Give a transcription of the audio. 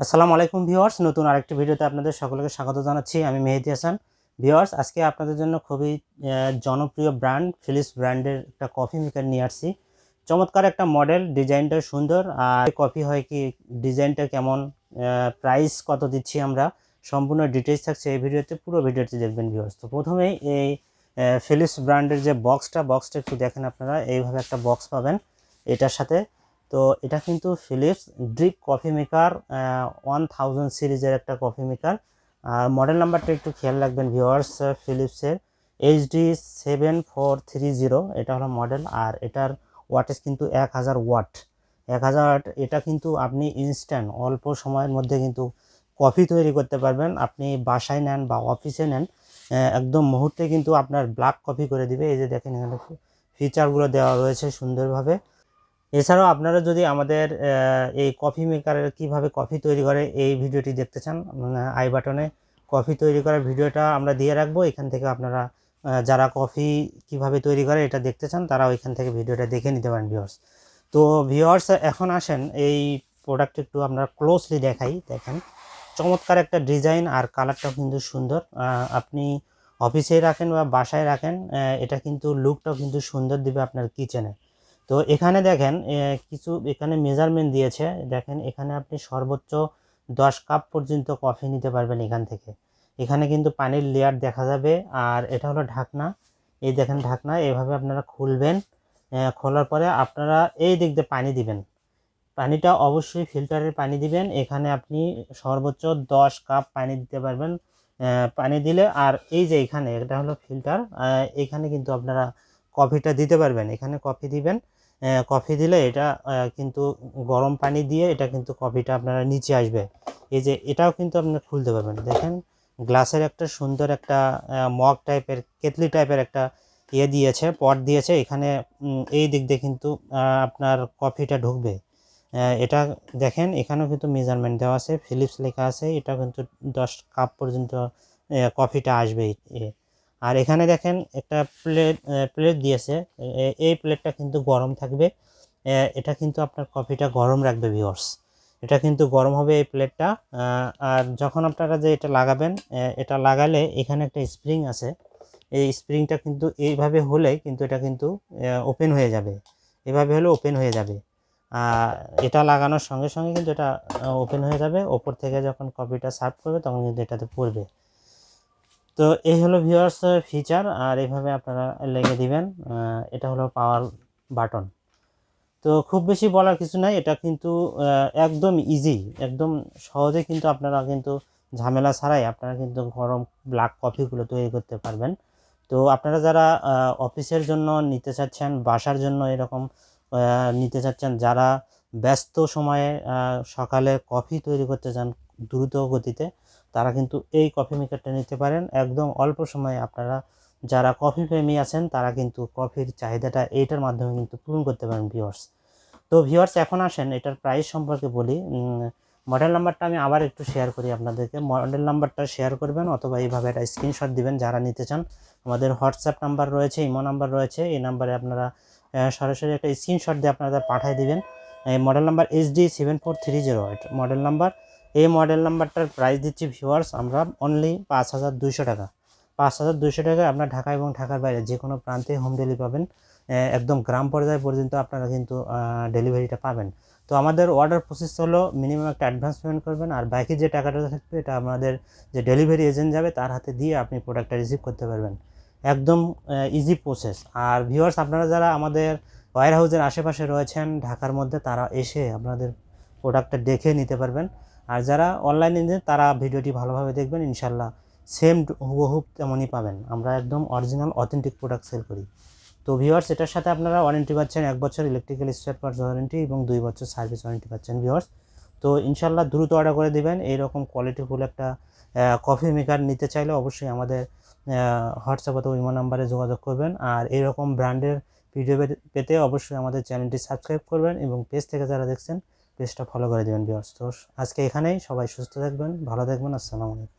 আসসালামু আলাইকুম ভিউয়ার্স, নতুন আরেকটি ভিডিওতে আপনাদের সকলকে স্বাগত জানাচ্ছি। আমি মেহেদি হাসান। ভিউয়ার্স, আজকে আপনাদের জন্য খুবই জনপ্রিয় ব্র্যান্ড, ফিলিপস ব্র্যান্ডের একটা কফি মেকার নিয়ে আসছি। চমৎকার একটা মডেল ডিজাইনটা সুন্দর। আর কফি হয় কি, ডিজাইনটা কেমন প্রাইস কত দিচ্ছি আমরা, সম্পূর্ণ ডিটেলস থাকছে এই ভিডিওতে, পুরো ভিডিওটি দেখবেন ভিউয়ার্স। তো প্রথমেই এই ফিলিপস ব্র্যান্ডের যে বক্সটা বক্সটা একটু দেখেন আপনারা, এইভাবে একটা বক্স পাবেন। এটার সাথে তো এটা কিন্তু Philips drip coffee maker one thousand সিরিজের একটা কফি মেকার আর মডেল নাম্বারটা একটু খেয়াল রাখবেন viewers ফিলিপসের HD seven four three zero এটা হলো মডেল আর এটার ওয়াটেজ কিন্তু এক হাজার ওয়াট এক হাজার ওয়াট এটা কিন্তু আপনি ইনস্ট্যান্ট অল্প সময়ের মধ্যে কিন্তু কফি তৈরি করতে পারবেন। আপনি বাসায় নেন বা অফিসে নেন একদম মুহূর্তে কিন্তু আপনার ব্ল্যাক কফি করে দিবে। এই যে দেখেন এখানে ফিচারগুলো দেওয়া রয়েছে সুন্দরভাবে। এছাড়াও আপনারা যদি আমাদের এই কফি মেকারের কীভাবে কফি তৈরি করে এই ভিডিওটি দেখতে চান আই বাটনে কফি তৈরি করার ভিডিওটা আমরা দিয়ে রাখব। এখান থেকে আপনারা যারা কফি কীভাবে তৈরি করে এটা দেখতে চান, তারা ওইখান থেকে ভিডিওটা দেখে নিতে পারেন ভিউয়ার্স তো ভিউয়ার্স এখন আসেন, এই প্রোডাক্ট একটু আমরা ক্লোজলি দেখাই, দেখেন। চমৎকার একটা ডিজাইন আর কালারটাও কিন্তু সুন্দর। আপনি অফিসে রাখেন বা বাসায় রাখেন এটা কিন্তু লুকটাও কিন্তু সুন্দর দিবে আপনার কিচেনে তো এখানে দেখেন কিছু এখানে মেজারমেন্ট দিয়েছে। দেখেন, এখানে আপনি সর্বোচ্চ দশ কাপ পর্যন্ত কফি নিতে পারবেন এখান থেকে। এখানে কিন্তু পানির লেয়ার দেখা যাবে, আর এটা হলো ঢাকনা। এই দেখেন ঢাকনা, এভাবে আপনারা খুলবেন খোলার পরে আপনারা এই দিক দিয়ে পানি দিবেন। পানিটা অবশ্যই ফিল্টারের পানি দিবেন। এখানে আপনি সর্বোচ্চ দশ কাপ পানি দিতে পারবেন পানি দিলে। আর এই যে এখানে, এটা হলো ফিল্টার এখানে কিন্তু আপনারা কফিটা দিতে পারবেন। এখানে কফি দিবেন কফি দিলে এটা কিন্তু গরম পানি দিয়ে এটা কিন্তু কফিটা আপনারা নিচে আসবে। এই যে এটাও কিন্তু আপনারা খুলতে পারবেন। দেখেন, গ্লাসের একটা সুন্দর একটা মগ টাইপের কেতলি টাইপের একটা ইয়ে দিয়েছে পট দিয়েছে। এখানে এই দিক দিয়ে কিন্তু আপনার কফিটা ঢুকবে। এটা দেখেন, এখানেও কিন্তু মেজারমেন্ট দেওয়া আছে ফিলিপস লেখা আছে এটা কিন্তু দশ কাপ পর্যন্ত কফিটা আসবে। আর এখানে দেখেন একটা প্লেট প্লেট দিয়েছে। এই প্লেটটা কিন্তু গরম থাকবে। এটা কিন্তু আপনার কফিটা গরম রাখবে ভিওর্স এটা কিন্তু গরম হবে এই প্লেটটা আর যখন আপনারা যে এটা লাগাবেন এটা লাগালে এখানে একটা স্প্রিং আছে। এই স্প্রিংটা কিন্তু এইভাবে হলে কিন্তু এটা কিন্তু ওপেন হয়ে যাবে। এভাবে হলে ওপেন হয়ে যাবে। এটা লাগানোর সঙ্গে সঙ্গে কিন্তু এটা ওপেন হয়ে যাবে। ওপর থেকে যখন কপিটা সার্ভ করবে, তখন কিন্তু এটাতে পড়বে। তো এই হলো ভিউয়ার্স ফিচার আর এইভাবে আপনারা লেগে দিবেন এটা হলো পাওয়ার বাটন তো খুব বেশি বলার কিছু নাই, এটা কিন্তু একদম ইজি একদম সহজে কিন্তু আপনারা কিন্তু ঝামেলা ছাড়াই আপনারা কিন্তু গরম ব্ল্যাক কফিগুলো তৈরি করতে পারবেন। তো আপনারা যারা অফিসের জন্য নিতে চাচ্ছেন, বাসার জন্য এরকম নিতে চাচ্ছেন, যারা ব্যস্ত সময়ে সকালে কফি তৈরি করতে চান দ্রুত গতিতে তারা কিন্তু এই কফি মেকারটা নিতে পারেন। একদম অল্প সময়ে আপনারা যারা কফি প্রেমী আছেন, তারা কিন্তু কফির চাহিদাটা এইটার মাধ্যমে কিন্তু পূরণ করতে পারেন ভিউয়ার্স তো ভিউয়ার্স এখন আসেন, এটার প্রাইস সম্পর্কে বলি। মডেল নাম্বারটা আমি আবার একটু শেয়ার করি আপনাদেরকে। মডেল নাম্বারটা শেয়ার করবেন অথবা এইভাবে একটা স্ক্রিনশট দিবেন যারা নিতে চান। আমাদের হোয়াটসঅ্যাপ নাম্বার রয়েছে ইমো নাম্বার রয়েছে। এই নাম্বারে আপনারা সরাসরি একটা স্ক্রিনশট দিয়ে আপনারা পাঠিয়ে দিবেন। এই model number H D seven four three zero model number এই মডেল নাম্বারটার প্রাইস দিচ্ছি ভিউয়ার্স আমরা অনলি পাঁচ হাজার দুইশো টাকা। পাঁচ হাজার দুইশো টাকায় আপনার ঢাকা এবং ঢাকার বাইরে যে কোনো প্রান্তে হোম ডেলিভারি পাবেন। একদম গ্রাম পর্যায় পর্যন্ত আপনারা কিন্তু ডেলিভারিটা পাবেন। তো আমাদের অর্ডার প্রসেস হলো মিনিমাম একটা অ্যাডভান্স পেমেন্ট করবেন, আর বাকি যে টাকাটা থাকবে, এটা আমাদের যে ডেলিভারি এজেন্ট যাবে, তার হাতে দিয়ে আপনি প্রোডাক্টটা রিসিভ করতে পারবেন। একদম ইজি প্রসেস আর ভিউয়ার্স আপনারা যারা আমাদের ওয়ার হাউসের আশেপাশে রয়েছেন, ঢাকার মধ্যে, তারা এসে আপনাদের প্রোডাক্টটা দেখে নিতে পারবেন। আর যারা অনলাইনে নেন তারা ভিডিওটি ভালোভাবে দেখবেন ইনশাল্লাহ সেম হুবহুব তেমনই পাবেন। আমরা একদম অরিজিনাল অথেন্টিক প্রোডাক্ট সেল করি। তো ভিউয়ার্স এটার সাথে আপনারা ওয়ারেন্টি পাচ্ছেন, এক বছর ইলেকট্রিক্যাল স্পেয়ার পার্টস ওয়ারেন্টি এবং দুই বছর সার্ভিস ওয়ারেন্টি পাচ্ছেন ভিউয়ার্স তো ইনশাল্লাহ দ্রুত অর্ডার করে দিবেন। এইরকম কোয়ালিটিফুল একটা কফি মেকার নিতে চাইলে অবশ্যই আমাদের হোয়াটসঅ্যাপ অথবা ইমো নাম্বারে যোগাযোগ করবেন। আর এইরকম ব্র্যান্ডের ভিডিও পেতে অবশ্যই আমাদের চ্যানেলটি সাবস্ক্রাইব করবেন এবং পেজ থেকে যারা দেখছেন পেজটা ফলো করে দেবেন বিয়ার্স তো আজকে এখানেই, সবাই সুস্থ থাকবেন, ভালো থাকবেন, আসসালামু আলাইকুম।